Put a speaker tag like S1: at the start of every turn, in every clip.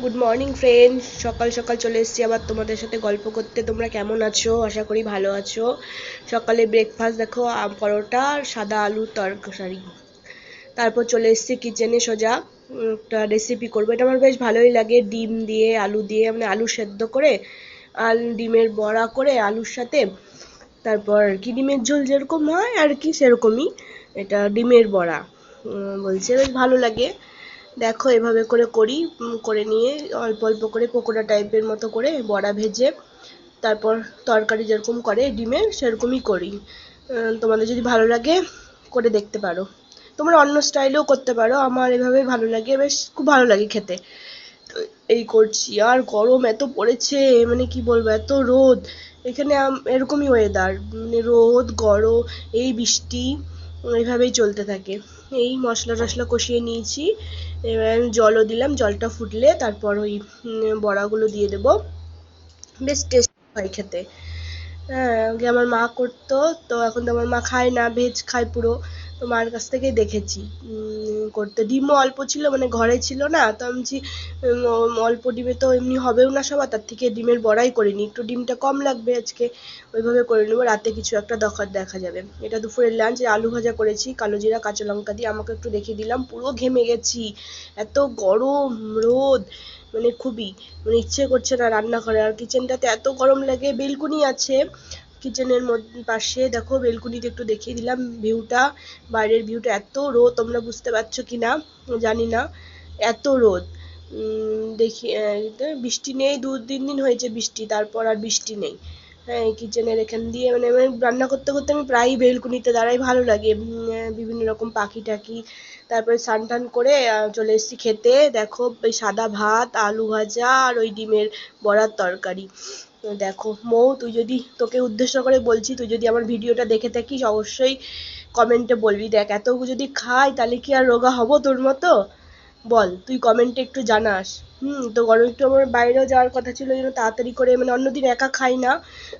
S1: Good morning friend সকাল সকাল চলে এসেছি, আবার তোমাদের সাথে গল্প করতে। তোমরা কেমন আছো? আশা করি ভালো আছো। সকালে ব্রেকফাস্ট দেখো পরোটা আর সাদা আলুর তরকারি। তারপর চলে এসেছি কিচেনে সোজা একটা রেসিপি করব। এটা আমার বেশ ভালোই লাগে, ডিম দিয়ে, আলু দিয়ে মানে আলু সেদ্ধ করে, আল, ডিমের বড়া করে, আলুর সাথে। তারপর কি ডিমের ঝোল যেরকম হয়, আর কি সেরকমই। এটা ডিমের বড়া বলছে, বেশ ভালো লাগে। দেখো, এভাবে করে করি করে নিয়ে অল্প অল্প করে পকোড়া টাইপের মতো করে বড়া ভেজে তারপর তরকারি যেরকম করে ডিমের সেরকমই করি। তোমাদের যদি ভালো লাগে করে দেখতে পারো। তোমরা অন্য স্টাইলেও করতে পারো, আমার এভাবে ভালো লাগে, বেশ খুব ভালো লাগে খেতে। তো এই করছি, আর গরম এত পড়েছে মানে কি বলব, এত রোদ। এখানে এরকমই ওয়েদার মানে রোদ, গরম, এই বৃষ্টি এইভাবেই চলতে থাকে। এই মশলা টশলা কষিয়ে নিয়েছি। এবার জলও দিলাম, জলটা ফুটলে তারপর ওই বড়াগুলো দিয়ে দেব। বেশ টেস্ট হয় খেতে। হ্যাঁ আমার মা করতো, তো এখন তো আমার মা খায় না, ভেজ খায় পুরো। তো মার কাছ থেকেই দেখেছি। করতে ডিমও অল্প ছিল মানে ঘরে ছিল না, তো আমি অল্প ডিমে তো এমনি হবেও না সবার, তার থেকে ডিমের বড়াই করে নিই। একটু ডিমটা কম লাগবে আজকে, ওইভাবে করে নেব, রাতে কিছু একটা দরকার দেখা যাবে। এটা দুপুরের লাঞ্চ আলু ভাজা করেছি, কালো জিরা, কাঁচা লঙ্কা দিয়ে আমাকে একটু দেখিয়ে দিলাম, পুরো ঘেমে গেছি। এত গরম রোদ মানে খুবই মানে ইচ্ছে করছে না রান্না করে আর কিচেনটাতে এত গরম লাগে, বেলকুনি আছে কিচেনের মধ্যে পাশে দেখো বেলকুনিতে একটু দেখিয়ে দিলাম ভিউটা বাইরের ভিউটা এত রোদ, তোমরা বুঝতে পারছ কি না জানি না। এত রোদ। দেখি বৃষ্টি নেই, দু, তিন দিন হয়েছে বৃষ্টি, তারপর আর বৃষ্টি নেই। হ্যাঁ কিচেনের এখান দিয়ে মানে রান্না করতে করতে আমি প্রায়ই বেলকুনিতে দাঁড়াই, ভালো লাগে। বিভিন্ন রকম পাখি টাখি, তারপরে স্নান টান করে চলে এসেছি খেতে। দেখো ওই সাদা ভাত, আলু ভাজা আর ওই ডিমের বড়ার তরকারি। দেখো, মৌ, তুই যদি তোকে উদ্দেশ্য করে বলছি, তুই যদি আমার ভিডিওটা দেখে থাকিস, অবশ্যই কমেন্টে বলবি। দেখ এত যদি খাই, তাহলে কি আর রোগা হব তোর মতো? বল, তুই কমেন্টে একটু জানাস। হুম, তো গরম একটু আমার বাইরেও যাওয়ার কথা ছিল যেন তাড়াতাড়ি করে মানে অন্যদিন একা খাই না।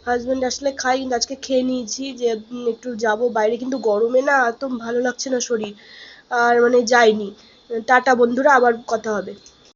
S1: হাজব্যান্ড আসলে খাই, কিন্তু আজকে খেয়ে নিয়েছি যে একটু যাব বাইরে, কিন্তু গরমে না এত ভালো লাগছে না শরীর। আর মানে যাইনি। টাটা বন্ধুরা, আবার কথা হবে।